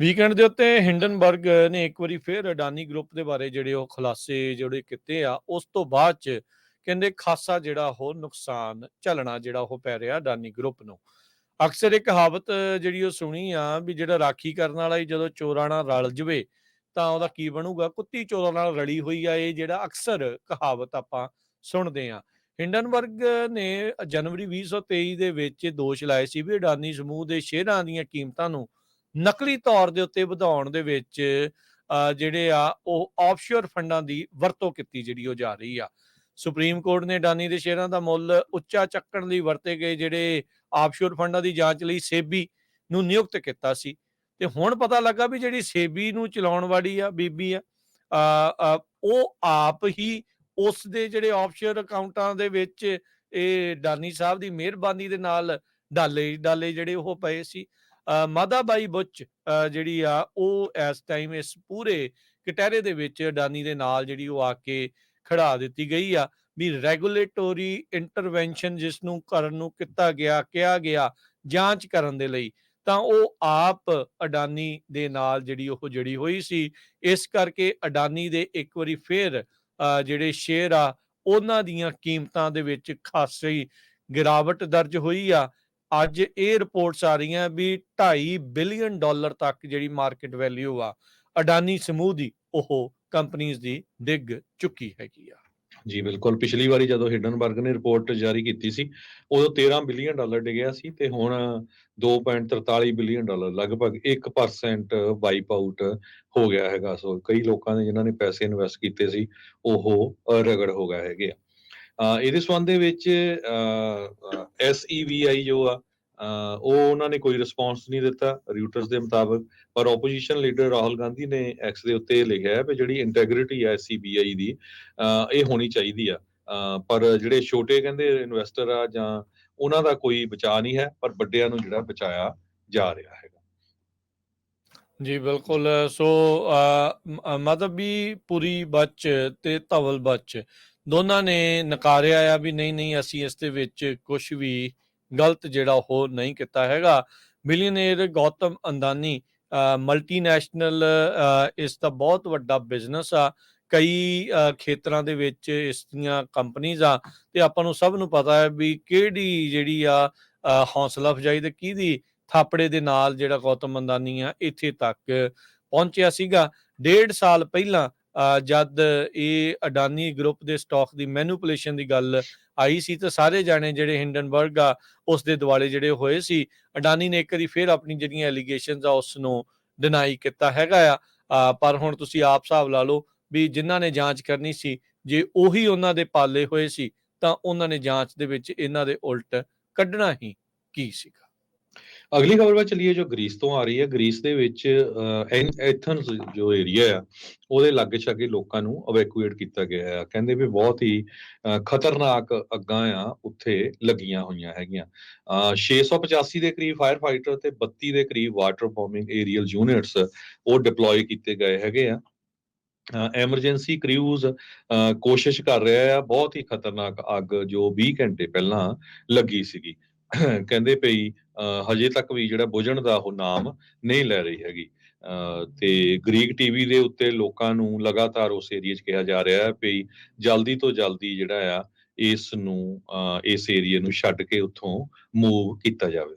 Weekend ਦੇ ਉੱਤੇ ਹਿੰਡਨਬਰਗ ਨੇ ਇੱਕ ਵਾਰੀ ਫਿਰ ਅਡਾਨੀ ਗਰੁੱਪ ਦੇ ਬਾਰੇ ਜਿਹੜੇ ਉਹ ਖੁਲਾਸੇ ਜਿਹੜੇ ਕੀਤੇ ਆ, ਉਸ ਤੋਂ ਬਾਅਦ ਚ ਕਹਿੰਦੇ ਖਾਸਾ ਜਿਹੜਾ ਉਹ ਨੁਕਸਾਨ, ਝੱਲਣਾ ਜਿਹੜਾ ਉਹ ਪੈ ਰਿਹਾ ਅਡਾਨੀ ਗਰੁੱਪ ਨੂੰ। ਅਕਸਰ ਇੱਕ ਕਹਾਵਤ ਜਿਹੜੀ ਉਹ ਸੁਣੀ ਆ ਵੀ ਜਿਹੜਾ ਰਾਖੀ ਕਰਨ ਵਾਲਾ ਹੀ ਜਦੋਂ ਚੋਰਾਂ ਨਾਲ ਰਲ ਜਵੇ, ਤਾਂ ਉਹਦਾ ਕੀ ਬਣੂਗਾ? ਕੁੱਤੀ ਚੋਰਾਂ ਨਾਲ ਰਲੀ ਹੋਈ ਆ, ਇਹ ਜਿਹੜਾ ਅਕਸਰ ਕਹਾਵਤ ਆਪਾਂ ਸੁਣਦੇ ਆ। ਹਿੰਡਨਬਰਗ ਨੇ ਜਨਵਰੀ 2023 ਦੇ ਵਿੱਚ ਇਹ ਦੋਸ਼ ਲਾਏ ਸੀ ਵੀ ਅਡਾਨੀ ਸਮੂਹ ਦੇ ਸ਼ੇਅਰਾਂ ਦੀਆਂ ਕੀਮਤਾਂ ਨੂੰ ਨਕਲੀ ਤੌਰ ਦੇ ਉੱਤੇ ਵਧਾਉਣ ਦੇ ਵਿੱਚ ਜਿਹੜੇ ਆ, ਉਹ ਆਫਸ਼ੋਰ ਫੰਡਾਂ ਦੀ ਵਰਤੋਂ ਕੀਤੀ ਜਿਹੜੀ ਉਹ ਜਾ ਰਹੀ ਆ। ਸੁਪਰੀਮ ਕੋਰਟ ਨੇ ਅਡਾਨੀ ਦੇ ਸ਼ੇਅਰਾਂ ਦਾ ਮੁੱਲ ਉੱਚਾ ਚੱਕਣ ਲਈ ਵਰਤੇ ਗਏ ਜਿਹੜੇ ਆਫਸ਼ੋਰ ਫੰਡਾਂ ਦੀ ਜਾਂਚ ਲਈ ਸੇਬੀ ਨੂੰ ਨਿਯੁਕਤ ਕੀਤਾ ਸੀ। ਤੇ ਹੁਣ ਪਤਾ ਲੱਗਾ ਵੀ ਜਿਹੜੀ ਸੇਬੀ ਨੂੰ ਚਲਾਉਣ ਵਾਲੀ ਆ, ਬੀਬੀ ਆ ਉਹ ਆਪ ਹੀ ਉਸ ਦੇ ਜਿਹੜੇ ਆਫਸ਼ੋਰ ਅਕਾਊਂਟਾਂ ਦੇ ਵਿੱਚ ਇਹ ਡਾਨੀ ਸਾਹਿਬ ਦੀ ਮਿਹਰਬਾਨੀ ਦੇ ਨਾਲ ਡਾਲੇ ਡਾਲੇ ਜਿਹੜੇ ਉਹ ਪਏ ਸੀ। ਅ, ਮਾਦਾ ਬਾਈ ਬੁੱਚ ਅ, ਜਿਹੜੀ ਆ ਉਹ ਇਸ ਟਾਈਮ ਇਸ ਪੂਰੇ ਕਟਹਿਰੇ ਦੇ ਵਿੱਚ ਅਡਾਨੀ ਦੇ ਨਾਲ ਜਿਹੜੀ ਉਹ ਆ ਕੇ ਖੜਾ ਦਿੱਤੀ ਗਈ ਆ ਵੀ ਰੈਗੂਲੇਟਰੀ ਇੰਟਰਵੈਂਸ਼ਨ ਜਿਸ ਨੂੰ ਕਰਨ ਨੂੰ ਕੀਤਾ ਗਿਆ ਕਿਹਾ ਗਿਆ ਜਾਂਚ ਕਰਨ ਦੇ ਲਈ ਤਾਂ ਉਹ ਆਪ ਅਡਾਨੀ ਦੇ ਨਾਲ ਜਿਹੜੀ ਉਹ ਜੜੀ ਹੋਈ ਸੀ। ਇਸ ਕਰਕੇ ਅਡਾਨੀ ਦੇ ਇੱਕ ਵਾਰੀ ਫੇਰ ਅ, ਜਿਹੜੇ ਸ਼ੇਅਰ ਆ ਉਹਨਾਂ ਦੀਆਂ ਕੀਮਤਾਂ ਦੇ ਵਿੱਚ ਖਾਸੀ ਗਿਰਾਵਟ ਦਰਜ ਹੋਈ ਆ। ਅੱਜ ਇਹ ਰਿਪੋਰਟਸ ਆ ਰਹੀਆਂ ਵੀ 2.5 ਬਿਲੀਅਨ ਡਾਲਰ ਤੱਕ ਜਿਹੜੀ ਮਾਰਕੀਟ ਵੈਲਿਊ ਆ, ਅਡਾਨੀ ਸਮੂਹ ਦੀ, ਉਹ ਕੰਪਨੀਆਂ ਦੀ ਡਿੱਗ ਚੁੱਕੀ ਹੈਗੀ ਆ। ਜੀ ਬਿਲਕੁਲ, ਪਿਛਲੀ ਵਾਰੀ ਜਦੋਂ ਹਿਡਨਬਰਗ ਨੇ ਰਿਪੋਰਟ ਜਾਰੀ ਕੀਤੀ ਸੀ, ਉਦੋਂ 13 ਬਿਲੀਅਨ ਡਾਲਰ ਡਿੱਗਿਆ ਸੀ ਤੇ ਹੁਣ 2.43 ਬਿਲੀਅਨ ਡਾਲਰ ਲਗਭਗ 1% ਵਾਈਪ ਆਊਟ ਹੋ ਗਿਆ ਹੈਗਾ। ਸੋ ਕਈ ਲੋਕਾਂ ਨੇ ਜਿਨ੍ਹਾਂ ਨੇ ਪੈਸੇ ਇਨਵੈਸਟ ਕੀਤੇ ਸੀ, ਉਹ ਰਗੜ ਹੋ ਗਏ ਹੈਗੇ ਆ। ਇਹਦੇ ਸੰਬੰਧ ਦੇ ਵਿੱਚ ਐਸਈਵੀਆਈ ਜੋ ਆ ਉਹ ਉਹਨਾਂ ਨੇ ਕੋਈ ਰਿਸਪੌਂਸ ਨਹੀਂ ਦਿੱਤਾ ਰਿਊਟਰਸ ਦੇ ਮੁਤਾਬਕ ਪਰ ਆਪੋਜੀਸ਼ਨ ਲੀਡਰ ਰਾਹੁਲ ਗਾਂਧੀ ਨੇ ਐਕਸ ਦੇ ਉੱਤੇ ਲਿਖਿਆ ਹੈ ਵੀ ਜਿਹੜੀ ਇੰਟੈਗ੍ਰਿਟੀ ਹੈ ਸੀਬੀਆਈ ਦੀ ਇਹ ਹੋਣੀ ਚਾਹੀਦੀ ਆ। ਪਰ ਜਿਹੜੇ ਛੋਟੇ ਕਹਿੰਦੇ ਇਨਵੈਸਟਰ ਆ ਜਾਂ ਉਹਨਾਂ ਦਾ ਕੋਈ ਬਚਾਅ ਨਹੀਂ ਹੈ ਪਰ ਵੱਡਿਆਂ ਨੂੰ ਜਿਹੜਾ ਬਚਾਇਆ ਜਾ ਰਿਹਾ ਹੈਗਾ। ਜੀ ਬਿਲਕੁਲ। ਸੋ ਮਤਲਬ ਵੀ ਅ, ਪੁਰੀ ਬੱਚ ਤੇ ਧਵਲ ਬੱਚ ਦੋਨਾਂ ਨੇ ਨਕਾਰਿਆ ਆ ਵੀ ਨਹੀਂ ਨਹੀਂ, ਅਸੀਂ ਇਸ ਦੇ ਵਿੱਚ ਕੁਝ ਵੀ ਗਲਤ ਜਿਹੜਾ ਉਹ ਨਹੀਂ ਕੀਤਾ ਹੈਗਾ। ਮਿਲੀਅਨੇਅਰ ਗੌਤਮ ਅੰਦਾਨੀ ਮਲਟੀਨੈਸ਼ਨਲ ਇਸ ਦਾ ਬਹੁਤ ਵੱਡਾ ਬਿਜ਼ਨਸ ਆ। ਕਈ ਖੇਤਰਾਂ ਦੇ ਵਿੱਚ ਇਸ ਦੀਆਂ ਕੰਪਨੀਆਂ ਆ ਤੇ ਆਪਾਂ ਨੂੰ ਸਭ ਨੂੰ ਪਤਾ ਹੈ ਵੀ ਕਿਹੜੀ ਜਿਹੜੀ ਆ ਹੌਸਲਾ ਅਫਜਾਈ ਤੇ ਕਿਹਦੀ ਥਾਪੜੇ ਦੇ ਨਾਲ ਜਿਹੜਾ ਗੌਤਮ ਅੰਦਾਨੀ ਆ ਇੱਥੇ ਤੱਕ ਪਹੁੰਚਿਆ ਸੀਗਾ। ਡੇਢ ਸਾਲ ਪਹਿਲਾਂ ਜਦ ਇਹ ਅਡਾਨੀ ਗਰੁੱਪ ਦੇ ਸਟਾਕ ਦੀ ਮੈਨੂਪੂਲੇਸ਼ਨ ਦੀ ਗੱਲ ਆਈ ਸੀ ਤਾਂ ਸਾਰੇ ਜਾਣੇ ਜਿਹੜੇ ਹਿੰਡਨਬਰਗ ਆ, ਉਸ ਦੇ ਦਿਵਾਲੇ ਜਿਹੜੇ ਹੋਏ ਸੀ, ਅਡਾਨੀ ਨੇ ਇੱਕ ਵਾਰੀ ਫਿਰ ਆਪਣੀ ਜਿਹੜੀਆਂ ਐਲੀਗੇਸ਼ਨਸ ਆ ਉਸ ਨੂੰ ਡਿਨਾਈ ਕੀਤਾ ਹੈਗਾ ਆ। ਪਰ ਹੁਣ ਤੁਸੀਂ ਆਪ ਹਿਸਾਬ ਲਾ ਲਓ ਵੀ ਜਿਨ੍ਹਾਂ ਨੇ ਜਾਂਚ ਕਰਨੀ ਸੀ, ਜੇ ਉਹੀ ਉਹਨਾਂ ਦੇ ਪਾਲੇ ਹੋਏ ਸੀ, ਤਾਂ ਉਹਨਾਂ ਨੇ ਜਾਂਚ ਦੇ ਵਿੱਚ ਇਹਨਾਂ ਦੇ ਉਲਟ ਕੱਢਣਾ ਹੀ ਕੀ ਸੀਗਾ? ਅਗਲੀ ਖਬਰ ਵੱਲ ਚਲੀਏ ਜੋ ਗ੍ਰੀਸ ਤੋਂ ਆ ਰਹੀ ਹੈ, ਗ੍ਰੀਸ ਦੇ ਵਿੱਚ ਐਥਨਸ ਜੋ ਏਰੀਆ ਆ, ਉਹਦੇ ਲਾਗੇ ਛਾਗੇ ਲੋਕਾਂ ਨੂੰ ਇਵੈਕੂਏਟ ਕੀਤਾ ਗਿਆ ਹੈ ਕਹਿੰਦੇ ਵੀ ਬਹੁਤ ਹੀ ਖਤਰਨਾਕ ਅੱਗਾਂ ਆ, ਉੱਥੇ ਲੱਗੀਆਂ ਹੋਈਆਂ ਹੈਗੀਆਂ। 685 ਦੇ ਕਰੀਬ ਫਾਇਰ ਫਾਈਟਰ ਤੇ 32 ਦੇ ਕਰੀਬ ਵਾਟਰ ਬੋਮਿੰਗ ਏਰੀਅਲ ਯੂਨਿਟਸ ਉਹ ਡਿਪਲੋਏ ਕੀਤੇ ਗਏ ਹੈਗੇ ਆ। ਐਮਰਜੈਂਸੀ ਕ੍ਰਿਊਜ਼ ਕੋਸ਼ਿਸ਼ ਕਰ ਰਿਹਾ ਆ, ਬਹੁਤ ਹੀ ਖਤਰਨਾਕ ਅੱਗ ਜੋ 20 ਘੰਟੇ ਪਹਿਲਾਂ ਲੱਗੀ ਸੀਗੀ। ਕਹਿੰਦੇ ਪਈ ਹਜੇ ਤੱਕ ਵੀ ਜਿਹੜਾ ਬੁਝਣ ਦਾ ਉਹ ਨਾਮ ਨਹੀਂ ਲੈ ਰਹੀ ਹੈਗੀ। ਅਹ ਤੇ ਗ੍ਰੀਕ ਟੀਵੀ ਦੇ ਉੱਤੇ ਲੋਕਾਂ ਨੂੰ ਲਗਾਤਾਰ ਉਸ ਏਰੀਆ 'ਚ ਕਿਹਾ ਜਾ ਰਿਹਾ ਹੈ ਵੀ ਜਲਦੀ ਤੋਂ ਜਲਦੀ ਜਿਹੜਾ ਆ, ਇਸ ਨੂੰ ਇਸ ਏਰੀਆ ਨੂੰ ਛੱਡ ਕੇ ਉੱਥੋਂ ਮੂਵ ਕੀਤਾ ਜਾਵੇ।